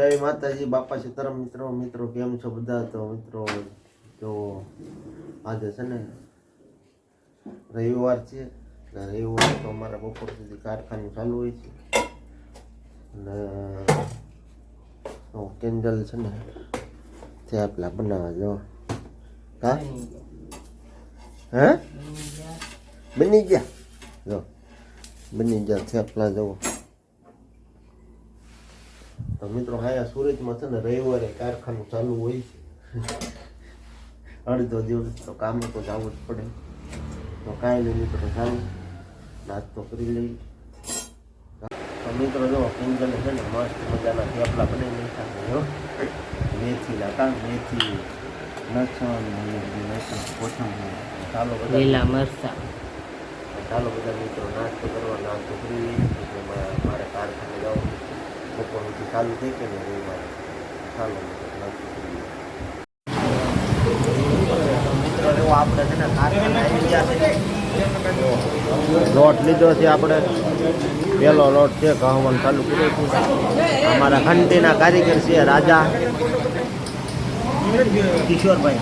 જય માતાજી, બાપા સીતારામ મિત્રો મિત્રો, કેમ છો બધા? તો મિત્રો, જો આજે છે ને રવિવાર છે રવિવાર તો અમારા બપોર સુધી કારખાનું ચાલુ હોય છે. અને કેન્ડલ છે ને થેપલા બનાવવા જો હા. હે? બની ગયા? જો, બની ગયા થેપલા જવો તો મિત્રો હા સુરતમાં છે ને રવિવારે કારખાનું ચાલુ હોય છે. અડધો દિવસ તો કામે તો જવું જ પડે. તો કાંઈ નહીં મિત્રો ચાલુ નાસ્તો કરી લઈ. તો મિત્રો જો કિંજલ છે ને મસ્ત મજાના થેપલા બનાવી નાખ્યા જો મેથીના કા મેથી લસણ લસણ કોથમીર. ચાલો બધા લીલા મરચા. ચાલો બધા મિત્રો નાસ્તો કરવા નાસ્તો કરી લઈએ. મારે કારખાને જવું સુધી ચાલુ થઈ કે ને રવિવારે ચાલો લોટ લીધો છે આપણે. પેલો લોટ છે ઘઉં ચાલુ કર્યો અમારા ઘંટીના કારીગર છે રાજા. કિશોરભાઈ.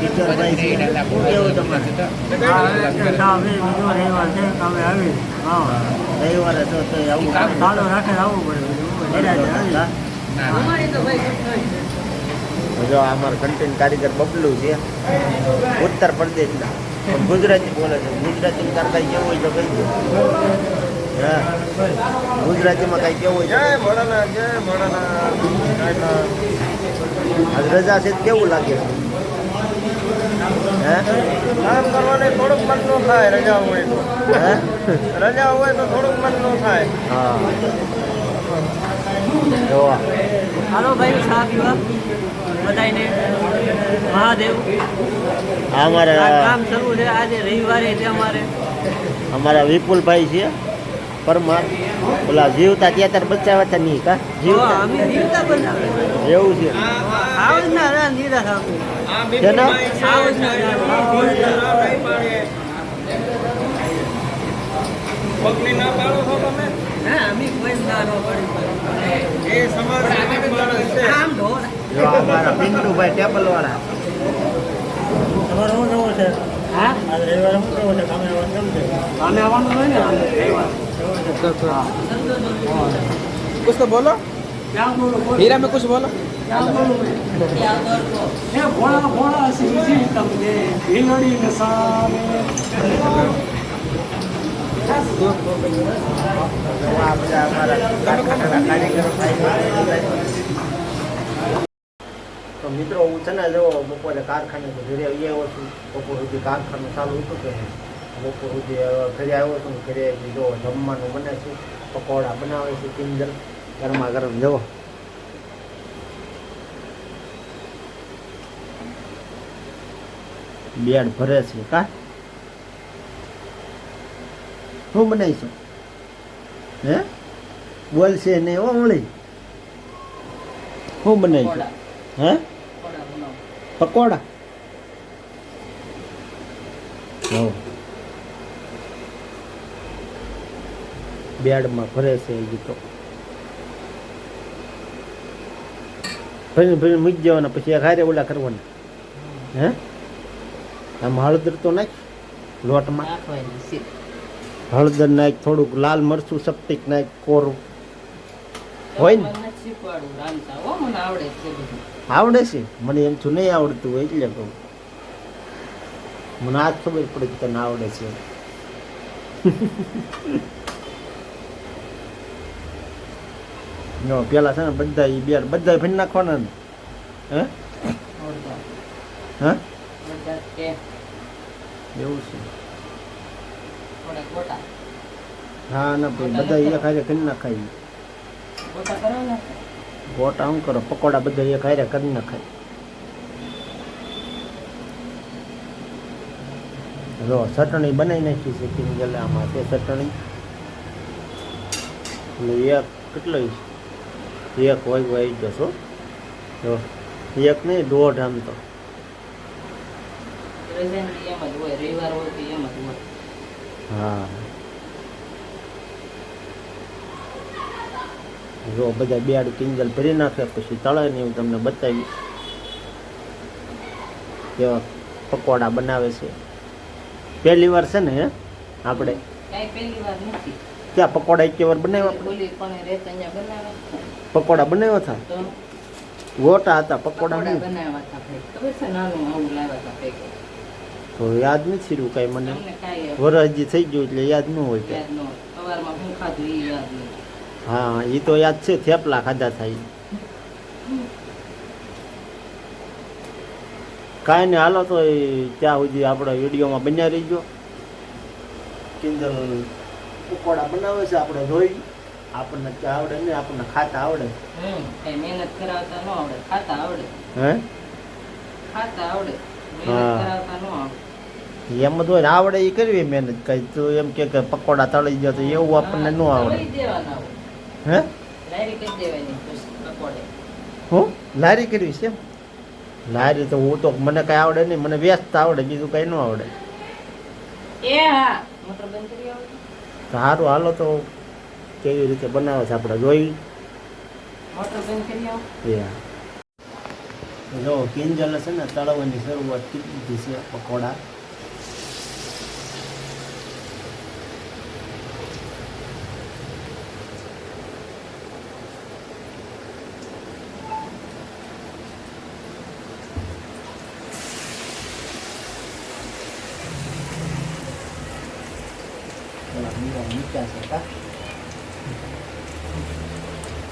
કિશોરભાઈ કેવું તમારે? રવિવારે તો તો આવું જો આ અમારો કન્ટેન્ટ કારીગર બબલું છે. ઉત્તર પ્રદેશના. ગુજરાતી બોલે છે. ગુજરાતી કરતા કેવું હોય તો કહી દો. ગુજરાતીમાં કઈ કેવું હોય જય ભોળાનાથ જય ભોળાનાથ. રજા છે કેવું લાગે? હે? કામ કરવાને થોડુંક મન ન થાય રજા હોય તો. હે? રજા હોય તો થોડુંક મન ન થાય. હા. હાલો ભાઈ ચા પીવા. બધાને મહાદેવ. આ અમારા કામ શરૂ છે. આજે રવિવારે છે અમારે. અમારા વિપુલભાઈ છે. પરમાર. ઓલા જીવતા ત્યાં તાર બચાવ્યા હતા નહીં કા? જીવતા. અમે જીવતા બનાવે એવું છે. નિરાશ પગની ના પાડો તમે? અમે કોઈ ના નો પડી એ સમાજ આમ ઢોર જો અમારા પિન્ટુભાઈ ટેબલ વાળા તમારો શું નવો છે? હા? રવિવારે શું નવો છે? કામે આવવાનું કેમ કામે આવવાનું હોય ને રવિવાર कुछ तो बोलो ક્યાં બોલો બોલો हीरा में कुछ बोलो ક્યાં બોલો એ ભોળા ભોળા શ્રીજી તમને ભીલડી ને સામે આ બધા અમારા કારખાનાના કારીગરો ભાઈ તો મિત્રો હું છે ને જો બપોરે કારખાને તો ઘરે આવી આવ્યો છું બપોર સુધી કારખાનું ચાલુ હતું કે બપોર સુધી ઘરે આવ્યો છું ઘરે જો જમવાનું બને છે પકોડા બનાવે છે કિંજલ ગરમા ગરમ જવો. બેડ ભરે છે કા? શું બનાવીશું હે? બોલશે નહીં હો મળી શું બનાવીશું હે? પકોડા હો બેડમાં ભરે છે હજી તો ભરીને ભરીને મૂકી જવાના પછી હારે ઓલા કરવાના. હે? આમ હળદર તો નાખ લોટમાં. હળદર નાખ થોડુંક લાલ મરચું સપ્તિક નાખ કોરું. હોય ને? આવડે છે મને એમ છું નહીં આવડતું હોય એટલે કહું. મને આજ ખબર પડે કે તને આવડે છે. જો પેલા છે ને બધા એ બે બધા ભીન નાખવાના ને. હે? હા? એવું છે. હા, ના ભાઈ, બધા એ હારે કરી નાખાય. ગોટા શું કરો, પકોડા બધા એક હારે કરી નાખાય. જો, ચટણી બનાવી નાખી છે કિંજલે આમાં, તે ચટણી. એટલે એક, કેટલો? એક હોય વહી જશો. જો એક નહીં દોઢ આમ તો. હા. જો બધા બેડ કિંજલ ભરી નાખે પછી તળે ને હું તમને બતાવીશ કેવા પકોડા બનાવે છે. પહેલી વાર છે ને આપણે. કાંઈ પહેલી વાર નથી. ક્યાં પકોડા એક વાર બનાવ્યા આપણે બોલી કોને રેત અહીંયા બનાવ્યા હતા. પકોડા બનાવ્યા હતા? ગોટા હતા પકોડા તો યાદ નથી રહ્યું કાંઈ મને. તમને કાંઈ વરસ હજી થઈ ગયું એટલે યાદ ન હોય હું એ તો યાદ છે થેપલા ખાધા થાય કાંઈ નહીં હાલો તો એ ત્યાં સુધી આપણા વિડીયોમાં બન્યા રહીજો. કિંજલ પકોડા બનાવે છે આપણે જોઈ આપણને ત્યાં આવડે નહીં આપણને ખાતા આવડે. હમ મહેનત કરાવતા ન આવડે ખાતા આવડે. હે? ખાતા આવડે હા. મહેનત કરાવતા ન આવડે. એમ જ હોય ને આવડે એ કરવી મહેનત કઈ તું એમ કે પકોડા તળી જાય તો એવું આપણને ન આવડે. હે? લારી કરી દેવાની પકોડે. હું? લારી કરવી છે લારી તો હું તો મને કઈ આવડે નહીં મને વ્યસ્ત આવડે બીજું કઈ ન આવડે. એ હા મોટર બંધ કરી આવો તો સારું હાલો તો કેવી રીતે બનાવે છે આપણે જોઈ. જો, કિંજલ છે ને, તળવાની શરૂઆત કીધી છે પકોડા પેલા બીજા મૂક્યા છે કા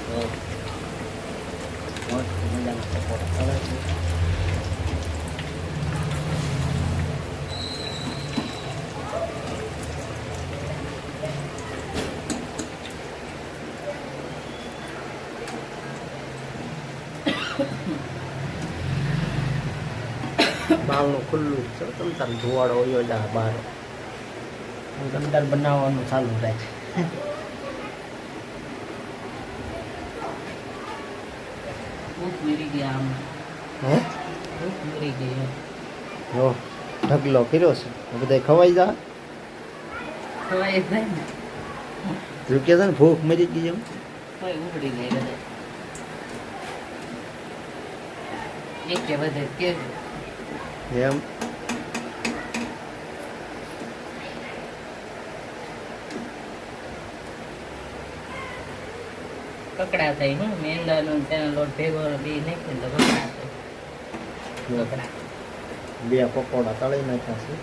તો મસ્ત મજાના પકોડા તળે છે બારણું ખુલ્લું છે તમ તાર ધુવાડો હોય જા બહાર અંદર બનાવવાનું ચાલુ થાય ભૂખ બનાવવાનું ચાલુ થાય. હે? ભૂખ મરી ગઈ જો ઢગલો કર્યો છે. બધા ખવાઈ જા ખવાય જ નહીં કે છે ને ભૂખ મરી ગઈ એમ? કોઈ ગઈ એક કે બધે કે એમ? કકડા થાય હું. મેંદાનો ને તેનો લોટ ભેગો બે નાખીએ ને તો કકડા થાય. કકડા. બે પકોડા તળી નાખ્યા છે.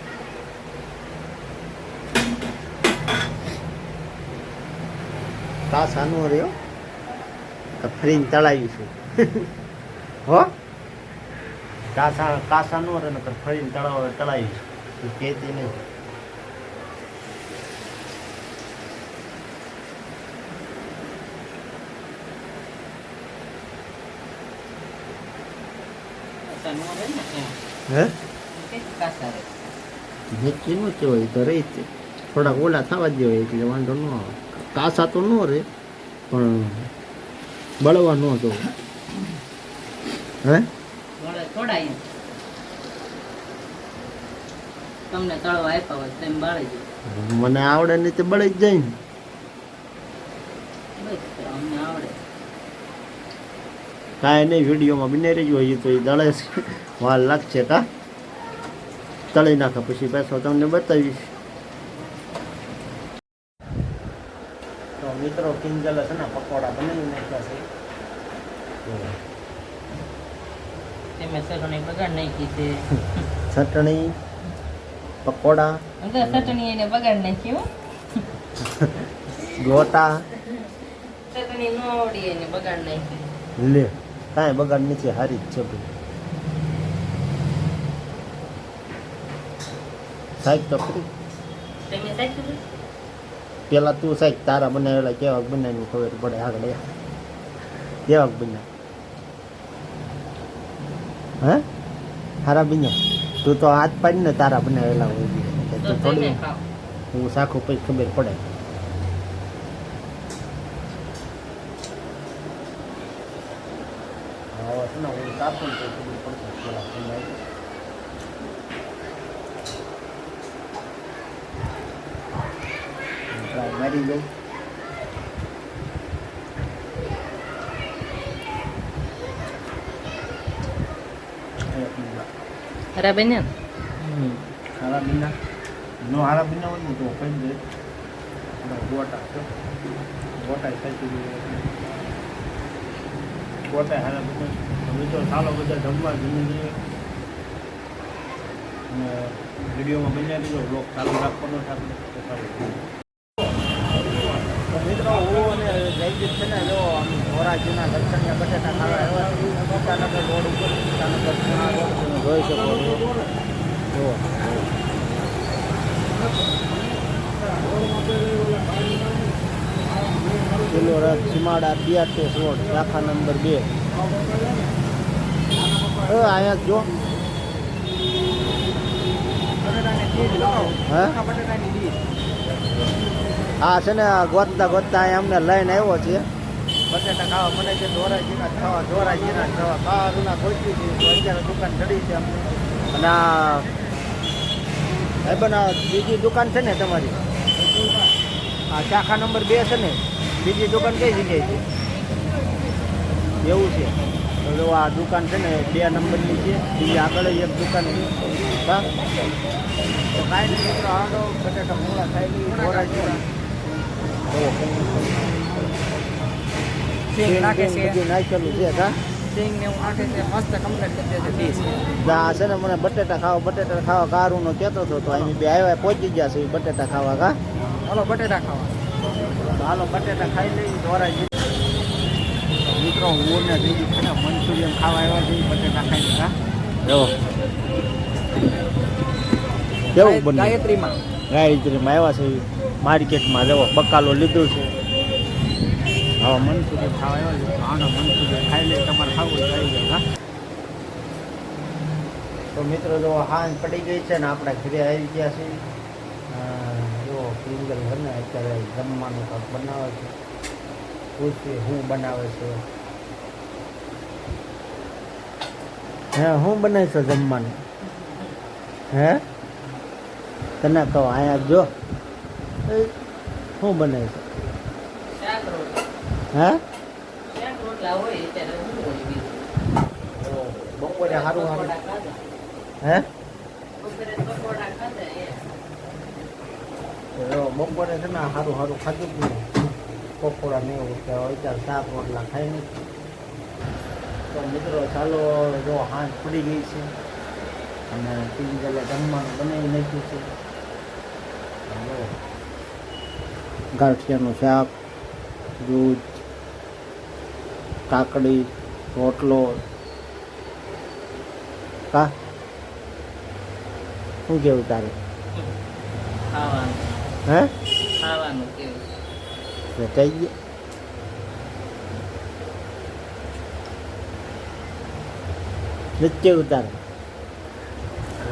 કાસાનો રહ્યો તો ફરીને તળાવીશું હો? કાસા કાસાનો રહે ને ફરીને તળાવ તળાવીશું કેતી નહીં કાસા નો રહે ને એમ. હે? નીચી નો હોય તો રહી છે થોડાક ઓલા થવા જ હોય એટલે વાંધો ન આવે. કાસા તો ન રહે પણ બળવા ન તો હે? મને આવડે નહીં તે બળી જાય ને. આવડે કાંઈ નહીં વિડીયોમાં બને રહેજો. હજી તો એ દળે વાલ વાર લાગશે કા? તળી નાખે પછી પાછો તમને બતાવીશ. તો મિત્રો કિંજલ છે ને પકોડા બનાવી નાખ્યા છે. ચટણી બગાડ નાખી છે. ચટણી પકોડા. અંદર ચટણી એને બગાડ નાખી હો. ગોટા. ચટણી નો આવડી એને બગાડ નાખી. લે. કાંઈ બગાડ નથી હારી જ છે ભાઈ. સાહેબ તો ખરી પેલા તું સાહેબ તારા બનાવેલા કેવાક બનાવીને ખબર પડે આગળ. કેવાક બન્યા હે? હારા બન્યા. તું તો હાથ પાડીને તારા બનાવેલા હોય તું થોડી હું સાખું પછી ખબર પડે. ಅಷ್ಟು ನಾವು ಕಾಸ್ಕೊಂಡು ಬಿಡ್ಕೊಂಡು ಹೋಗ್ತೀವಲ್ಲ ಹಂಗಾಗಿ ಮರಿಗಳು ಹರಬೆನ್ನ ಹ್ಞೂ ಹರಬಿನ್ನ ಇನ್ನೂ ಹರಬಿನ್ನ ಒಂದು ತೊಗೊಂಡು ಬೋಟ್ ಹಾಕ್ತು ಬೋಟ್ ಹಾಕ್ತಾ ಇದ್ದೀವಿ ಬೋಟ ಹರಬಿನ್ನ તો ચાલો બધા જમવા જમી જઈએ અને વિડીયોમાં બન્યા દીધો બ્લોગ ચાલુ રાખવાનો છે આપણે. મિત્રો હું અને જયદીપ છે ને જો આમ ધોરાજીના દર્શનને બટેટા ખાવા આવ્યા ગીતાનગર રોડ ઉપર ગીતાનગર રોડ તમે જોઈ શકો છો. જુઓ પેલો રથ સીમાડા બિયાટેસ રોડ શાખા નંબર બે. અહીંયા જ હે? હા છે ને ગોતતા ગોતતા અહીંયા અમને લઈને આવ્યો છે. બટેટા ખાવા મને છે જ ખાવા ધોરાજીના જ ખાવા. કારુના ખોટી છે તો અત્યારે દુકાન ચડી છે અને આ આ બીજી દુકાન છે ને તમારી? આ શાખા નંબર બે છે ને બીજી દુકાન કઈ જગ્યાએ છે? એવું છે. તો જો આ દુકાન છે ને બે નંબરની છે. બીજી આગળ એક દુકાન છે. હા તો કાંઈ નહીં મિત્રો આડો બટાટા મૂળા ખાઈ છે. બધું નાખેલું છે હા? ને છે મસ્ત કમ્પ્લીટ કરી દે છે ડીશ આ છે ને મને બટેટા ખાવા બટેટા ખાવા કારુનો કેતો હતો તો અહીં બે આવ્યા પહોંચી ગયા છે બટેટા ખાવા કા હાલો બટેટા ખાવા. તો હાલો બટેટા ખાઈ લઈ ધોરાજી મિત્રો હું ને દીદી છે ને મંચુરિયન ખાવા આવ્યા છે બટેટા ખાઈ હા જો. કેવું બન્યું? ગાયત્રીમાં. ગાયત્રીમાં આવ્યા છે માર્કેટમાં જવો બકાલો લીધો છે. હવે મંચુરિયન ખાવા આવ્યા છે. આનો મંચુરિયન ખાઈ લે તમારે ખાવું ખાઈ લો હા. તો મિત્રો જો હાંજ પડી ગઈ છે ને આપણે ઘરે આવી ગયા છે. જો સિંગલ ઘરને અત્યારે જમવાનું કાંક બનાવે છે. પૂછીએ શું બનાવે છે? હે શું બનાવીશ જમવાનું? હે? તને કહો અહીંયા જો. એ, શું બનાવીશ હે? શાક રોટલા હોય ત્યારે શું હોય બીજું. બપોરે સારું સારું હે? બપોરે છે ને સારું સારું ખાધું હતું પકોડા ને એવું કે અત્યારે શાક રોટલા ખાઈ નથી. તો મિત્રો ચાલો જો હાથ પડી ગઈ છે અને ત્રીજી જગ્યાએ જમવાનું બનાવી નાખ્યું છે. ગાંઠિયાનું શાક દૂધ કાકડી રોટલો. કા? શું કેવું તારે? ખાવાનું. હે? ખાવાનું કેવું? કઈ ગયા નૃત્ય ઉતારે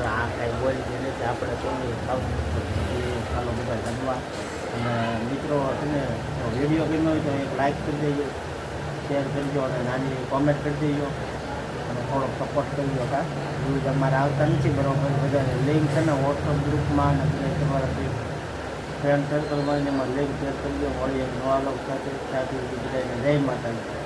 આ કાંઈ બોલી ગઈ નથી આપણે તો ખાવું ચાલો બધા જમવા અને મિત્રો તમે વીડિયો ગમ્યો હોય તો એક લાઈક કરી દેજો શેર કરજો અને નાની કોમેન્ટ કરી દેજો અને થોડોક સપોર્ટ કરજો કા વ્યૂઝ અમારે આવતા નથી બરાબર બધા લિંક છે ને વોટ્સઅપ ગ્રુપમાં અને તમારા ફ્રેન્ડ સર્કલમાં એમાં લિંક શેર કરજો વળી એક નવા લોકો સાથે સાથે જય માતાજી.